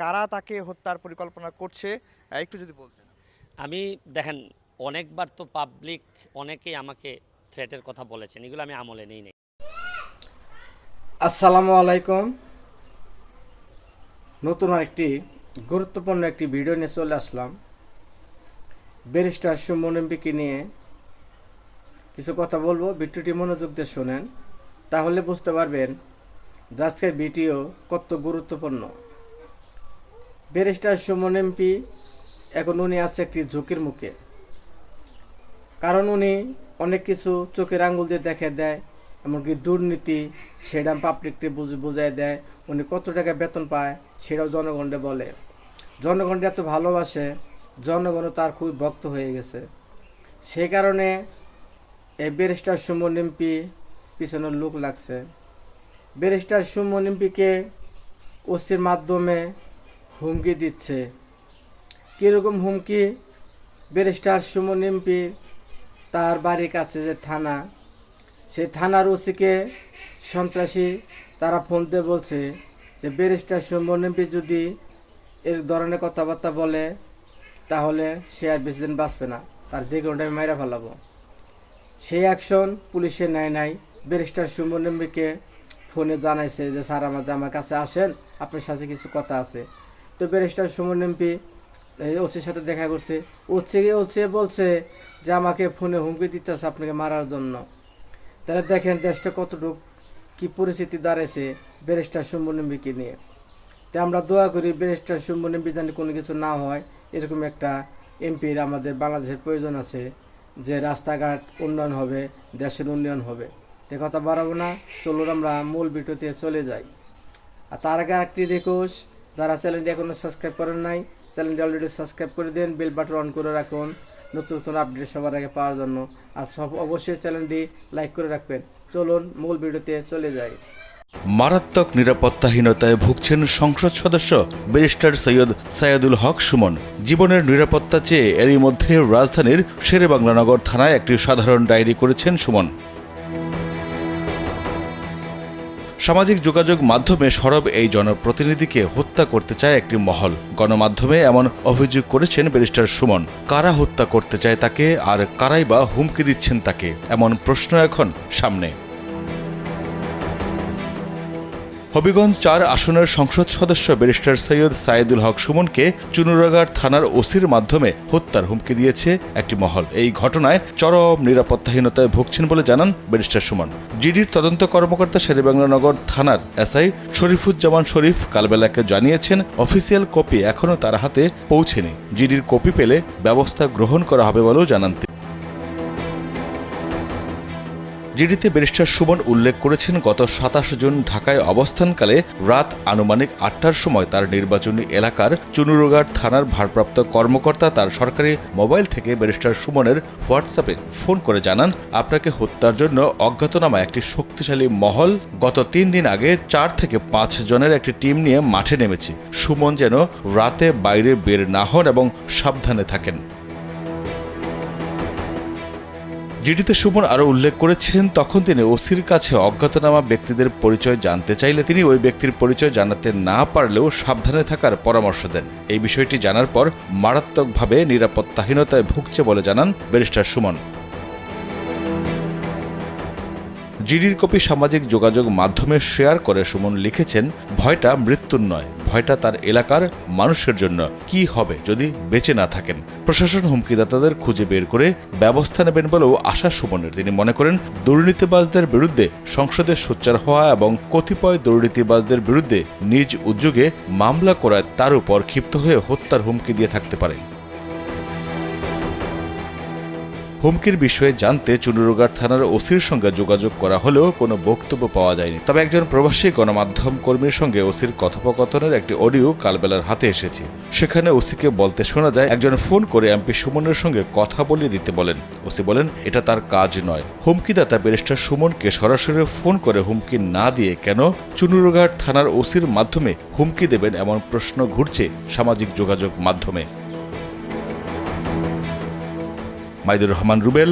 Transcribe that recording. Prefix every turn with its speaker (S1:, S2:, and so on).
S1: কারা তাকে হত্যার পরিকল্পনা করছে একটু যদি বলতেন।
S2: আমি দেখেন অনেকবার তো পাবলিক অনেকেই আমাকে থ্রেটের কথা বলেছেন এগুলো আমি আমলে নিই নেই।
S3: আসসালামু আলাইকুম। নতুন একটি গুরুত্বপূর্ণ একটি ভিডিও নিয়ে চলে আসলাম। ব্যারিস্টার সুমন এমপিকে নিয়ে কিছু কথা বলব ভিডিওটি মনোযোগ দিয়ে শোনেন তাহলে বুঝতে পারবেন যে আজকের ভিডিও কত গুরুত্বপূর্ণ। ব্যারিস্টার সুমন এমপি, এখন উনি আছে একটি ঝুঁকির মুখে। কারণ উনি অনেক কিছু চোখের আঙ্গুল দিয়ে দেখে দেয়, এমনকি দুর্নীতি সেটা পাবলিককে বুঝ বুঝাই দেয়, উনি কত টাকা বেতন পায় সেটাও জনগণকে বলে। জনগণকে এত ভালোবাসে, জনগণও তার খুবই ভক্ত হয়ে গেছে। সেই কারণে এই ব্যারিস্টার সুমন এমপি পিছনের লোক লাগছে। ব্যারিস্টার সুমন এমপিকে ওসির মাধ্যমে হুমকি দিচ্ছে। কীরকম হুমকি? ব্যারিস্টার সুমন এমপি তার বাড়ির কাছে যে থানা সেই থানার ওসিকে সন্ত্রাসী তারা ফোন দিয়ে বলছে যে ব্যারিস্টার সুমন এমপি যদি এর ধরনের কথাবার্তা বলে, তাহলে সে আর বেশি দিন বাঁচবে না। তার যে কোনোটা আমি মাইরা ফেলাবো। সেই অ্যাকশন পুলিশে নেয় নাই। ব্যারিস্টার সুমন এমপিকে ফোনে জানাইছে যে, স্যার, আমাদের, আমার কাছে আসেন। আপনার সাথে কিছু কথা আছে। তো ব্যারিস্টার সুমন এমপি ওসির সাথে দেখা করছে। ওসি ওসি বলছে যে আমাকে ফোনে হুমকি দিতেছে আপনাকে মারার জন্য। তাহলে দেখেন দেশটা কতটুক কি পরিস্থিতি দাঁড়াইছে ব্যারিস্টার সুমনম্বিকে নিয়ে। তো আমরা দোয়া করি ব্যারিস্টার সুমনম্বি জানি কোনো কিছু না হয়, এরকম একটা এমপির আমাদের বাংলাদেশের প্রয়োজন আছে যে রাস্তাঘাট উন্নয়ন হবে, দেশের উন্নয়ন হবে। এ কথা বাড়াবো না, চলুন আমরা মূল ভিডিওতে চলে যাই। আর তার আগে একটি রিকোয়েস্ট যারা চ্যানেলটি এখনও সাবস্ক্রাইব করেন নাই, চ্যানেলটি অলরেডি সাবস্ক্রাইব করে দেন, বেল বাটন অন করে রাখুন, নতুন নতুন আপডেট সবার আগে পাওয়ার জন্য। আর সব অবশ্যই চ্যানেলটি লাইক করে রাখবেন। চলুন মূল ভিডিওতে চলে যাই।
S4: মারাত্মক নিরাপত্তাহীনতায় ভুগছেন সংসদ সদস্য ব্যারিস্টার সৈয়দ সাইয়াদুল হক সুমন। জীবনের নিরাপত্তা চেয়ে এরই মধ্যে রাজধানীর শেরেবাংলানগর থানায় একটি সাধারণ ডায়েরি করেছেন সুমন। সামাজিক যোগাযোগ মাধ্যমে সরব এই জনপ্রতিনিধিকে হত্যা করতে চায় একটি মহল। গণমাধ্যমে এমন অভিযোগ করেছেন ব্যারিস্টার সুমন। কারা হত্যা করতে চায় তাকে আর কারাই বা হুমকি দিচ্ছেন তাকে? এমন প্রশ্ন এখন সামনে। হবিগঞ্জ চার আসনের সংসদ সদস্য ব্যারিস্টার সৈয়দ সাইদুল হক সুমনকে চুনুরাগার থানার ওসির মাধ্যমে হত্যার হুমকি দিয়েছে একটি মহল। এই ঘটনায় চরম নিরাপত্তাহীনতায় ভুগছেন বলে জানান ব্যারিস্টার সুমন। জিডির তদন্ত কর্মকর্তা শেরেবাংলানগর থানার এসআই শরীফুজ্জামান শরীফ কালবেলাকে জানিয়েছেন, অফিসিয়াল কপি এখনও তার হাতে পৌঁছেনি। জিডির কপি পেলে ব্যবস্থা গ্রহণ করা হবে বলেও জানান জিডিতে ব্যারিস্টার সুমন উল্লেখ করেছেন, গত সাতাশ জুন ঢাকায় অবস্থানকালে রাত আনুমানিক আটটার সময় তার নির্বাচনী এলাকার চুনুরুগার থানার ভারপ্রাপ্ত কর্মকর্তা তার সরকারি মোবাইল থেকে ব্যারিস্টার সুমনের হোয়াটসঅ্যাপে ফোন করে জানান, আপনাকে হত্যার জন্য অজ্ঞাতনামা একটি শক্তিশালী মহল গত তিন দিন আগে চার থেকে পাঁচ জনের একটি টিম নিয়ে মাঠে নেমেছে। সুমন যেন রাতে বাইরে বের না হন এবং সাবধানে থাকেন। জিডিতে সুমন আরও উল্লেখ করেছেন, তখন তিনি ওসির কাছে অজ্ঞাতনামা ব্যক্তিদের পরিচয় জানতে চাইলে তিনি ওই ব্যক্তির পরিচয় জানাতে না পারলেও সাবধানে থাকার পরামর্শ দেন। এই বিষয়টি জানার পর মারাত্মকভাবে নিরাপত্তাহীনতায় ভুগছে বলে জানান ব্যারিস্টার সুমন। জিডির কপি সামাজিক যোগাযোগ মাধ্যমে শেয়ার করে সুমন লিখেছেন, ভয়টা মৃত্যুর নয়, ভয়টা তার এলাকার মানুষের জন্য। কি হবে যদি বেঁচে না থাকেন? প্রশাসন হুমকিদাতাদের খুঁজে বের করে ব্যবস্থা নেবেন বলেও আশা সুমনের। তিনি মনে করেন, দুর্নীতিবাজদের বিরুদ্ধে সংসদে সোচ্চার হওয়া এবং কতিপয় দুর্নীতিবাজদের বিরুদ্ধে নিজ উদ্যোগে মামলা করায় তার উপর ক্ষিপ্ত হয়ে হত্যার হুমকি দিয়ে থাকতে পারে। হুমকির বিষয়ে জানতে চুনুরুগার থানার ওসির সঙ্গে যোগাযোগ করা হলেও কোনো বক্তব্য পাওয়া যায়নি। তবে একজন প্রবাসী গণমাধ্যম কর্মীর সঙ্গে ওসির কথোপকথনের একটি অডিও কালবেলার হাতে এসেছে। সেখানে ওসিকে বলতে শোনা যায়, একজন ফোন করে এমপি সুমনের সঙ্গে কথা বলিয়ে দিতে বলেন। ওসি বলেন, এটা তার কাজ নয়। হুমকিদাতা ব্যারিস্টার সুমনকে সরাসরি ফোন করে হুমকি না দিয়ে কেন চুনুরুঘাট থানার ওসির মাধ্যমে হুমকি দেবেন এমন প্রশ্ন ঘুরছে সামাজিক যোগাযোগ মাধ্যমে। মাইদুর রহমান রুবেল